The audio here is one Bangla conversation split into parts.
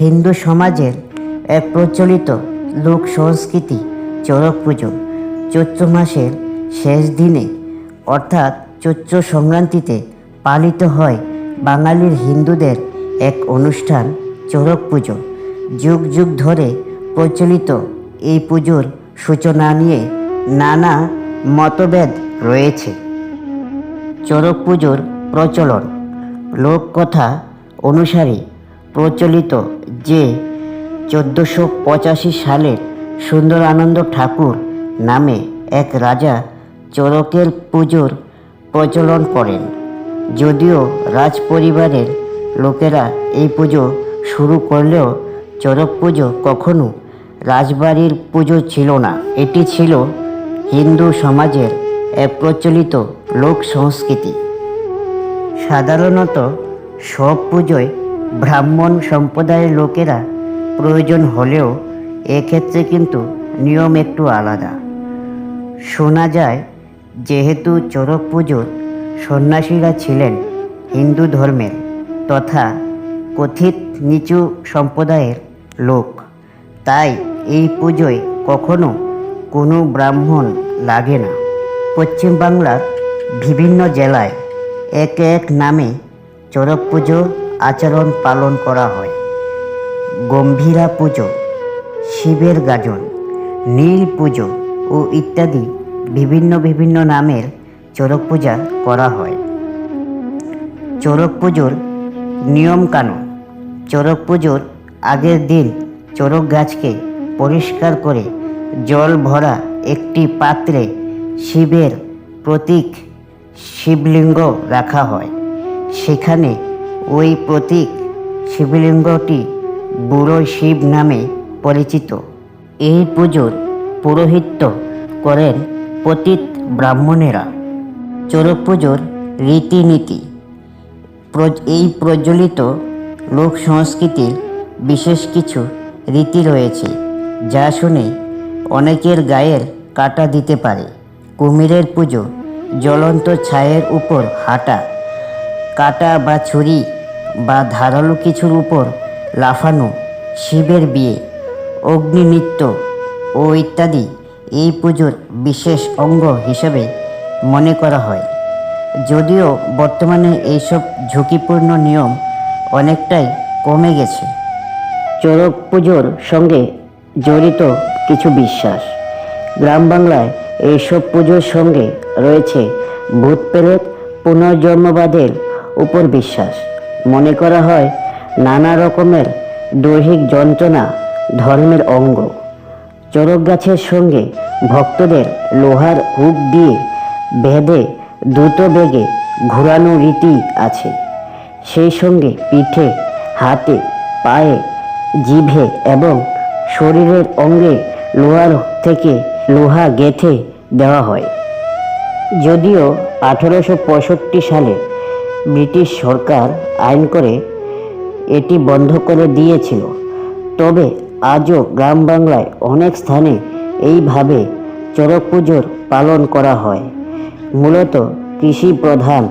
হিন্দু সমাজের এক প্রচলিত লোক সংস্কৃতি চড়ক পুজো। চৈত্র মাসের শেষ দিনে, অর্থাৎ চৈত্র সংক্রান্তিতে পালিত হয় বাঙালির হিন্দুদের এক অনুষ্ঠান চড়ক পুজো। যুগ যুগ ধরে প্রচলিত এই পুজোর সূচনা নিয়ে নানা মতভেদ রয়েছে। চড়ক পুজোর প্রচলন, লোককথা অনুসারে প্রচলিত যে চোদ্দোশো পঁচাশি সালের সুন্দরানন্দ ঠাকুর নামে এক রাজা চড়কের পুজোর প্রচলন করেন। যদিও রাজ পরিবারের লোকেরা এই পুজো শুরু করলেও চড়ক পুজো কখনো রাজবাড়ির পুজো ছিল না। এটি ছিল হিন্দু সমাজের এক প্রচলিত লোক সংস্কৃতি। সাধারণত সব পুজোয় ব্রাহ্মণ সম্প্রদায়ের লোকেরা প্রয়োজন হলেও এক্ষেত্রে কিন্তু নিয়ম একটু আলাদা। শোনা যায়, যেহেতু চড়ক পুজোর সন্ন্যাসীরা ছিলেন হিন্দু ধর্মের তথা কথিত নিচু সম্প্রদায়ের লোক, তাই এই পুজোয় কখনো কোনো ব্রাহ্মণ লাগে না। পশ্চিমবাংলার বিভিন্ন জেলায় এক এক নামে চড়ক পুজো আচরণ পালন করা হয়। গম্ভীরা পুজো, শিবের গাজন, নীল পুজো ও ইত্যাদি বিভিন্ন বিভিন্ন নামের চড়ক পূজা করা হয়। চড়ক পুজোর নিয়মকানুন চড়ক পুজোর আগের দিন চড়ক গাছকে পরিষ্কার করে জল ভরা একটি পাত্রে শিবের প্রতীক শিবলিঙ্গ রাখা হয়। সেখানে ওই প্রতীক শিবলিঙ্গটি বুড়ো শিব নামে পরিচিত। এই পুজোর পুরোহিত্য করেন পতিত ব্রাহ্মণেরা। চড়ক পুজোর রীতিনীতি। এই প্রজ্বলিত লোক সংস্কৃতির বিশেষ কিছু রীতি রয়েছে, যা শুনে অনেকের গায়ের কাটা দিতে পারে। কুমিরের পুজো জ্বলন্ত ছায়ের উপর হাঁটা, কাটা বা ছুরি বা ধারালো কিছুর উপর লাফানো, শিবের বিয়ে অগ্নি নৃত্য ও ইত্যাদি এই পুজোর বিশেষ অঙ্গ হিসেবে মনে করা হয়। যদিও বর্তমানে এইসব ঝুঁকিপূর্ণ নিয়ম অনেকটাই কমে গেছে। চড়ক পুজোর সঙ্গে জড়িত কিছু বিশ্বাস। গ্রাম বাংলায় এইসব পুজোর সঙ্গে রয়েছে ভূত প্রেত, পুনর্জন্মবাদের উপর বিশ্বাস। মনে করা হয় নানা রকমের দৈহিক যন্ত্রণা, ধর্মের অঙ্গ। চড়ক গাছের সঙ্গে ভক্তদের লোহার হুক দিয়ে বেঁধে দ্রুত বেগে ঘোরানো রীতি আছে। সেই সঙ্গে পিঠে, হাতে, পায়ে, জিভে এবং শরীরের অঙ্গে লোহার থেকে লোহা গেঁথে দেওয়া হয়। যদিও আঠারোশো সালে ব্রিটিশ সরকার আইন করে এটি বন্ধ করে দিয়েছিল। তবে আজও গ্রাম বাংলায় অনেক স্থানে এইভাবে চড়ক পুজোর পালন করা হয়। মূলত কৃষি প্রধান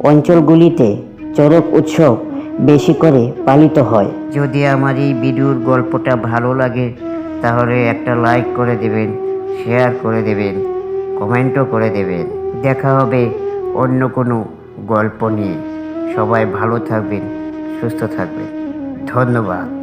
অঞ্চলগুলিতে চড়ক উৎসব বেশি করে পালিত হয়। যদি আমার এই ভিডিওর গল্পটা ভালো লাগে, তাহলে একটা লাইক করে দেবেন, শেয়ার করে দেবেন, কমেন্টও করে দেবেন। দেখা হবে অন্য কোনো গল্প নিয়ে। সবাই ভালো থাকবেন সুস্থ থাকবেন। ধন্যবাদ।